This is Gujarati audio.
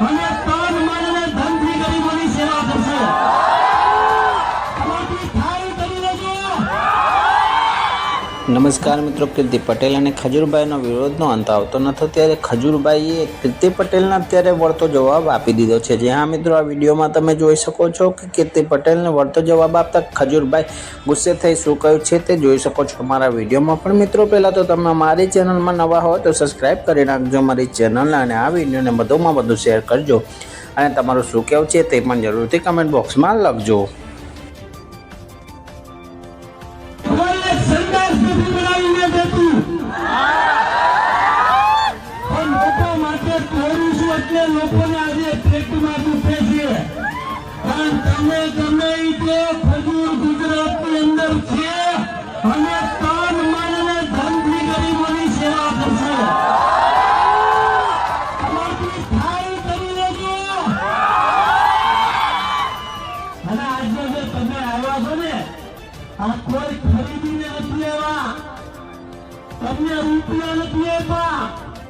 અને નમસ્કાર મિત્રો, કીર્તિ પટેલ અને ખજૂરભાઈનો વિરોધનો અંત આવતો નથી. ત્યારે ખજૂરભાઈએ કીર્તિ પટેલને અત્યારે વળતો જવાબ આપી દીધો છે. જે હા મિત્રો, આ વિડીયોમાં તમે જોઈ શકો છો કે કીર્તિ પટેલને વળતો જવાબ આપતા ખજૂરભાઈ ગુસ્સે થઈ શું કહ્યું છે તે જોઈ શકો છો અમારા વિડીયોમાં. પણ મિત્રો, પહેલાં તો તમે મારી ચેનલમાં નવા હો તો સબસ્ક્રાઈબ કરી નાખજો મારી ચેનલને અને આ વિડીયોને વધુમાં વધુ શેર કરજો. અને તમારું શું કહેવું છે તે પણ જરૂરથી કમેન્ટ બોક્સમાં લખજો. માટે કરું છું એટલે લોકોને આજે પેટમાં દુખે છે. પણ તમે ગમે કે ખજૂર ગુજરાતની અંદર છે અને તન મન અને ધનથી ગરીબોની સેવા કરશે. આમાંથી થાય આવ્યા છો ને, આ કોઈ ખરીદીને નથી આવ્યા તમને રૂપિયા નથી આપ્યા.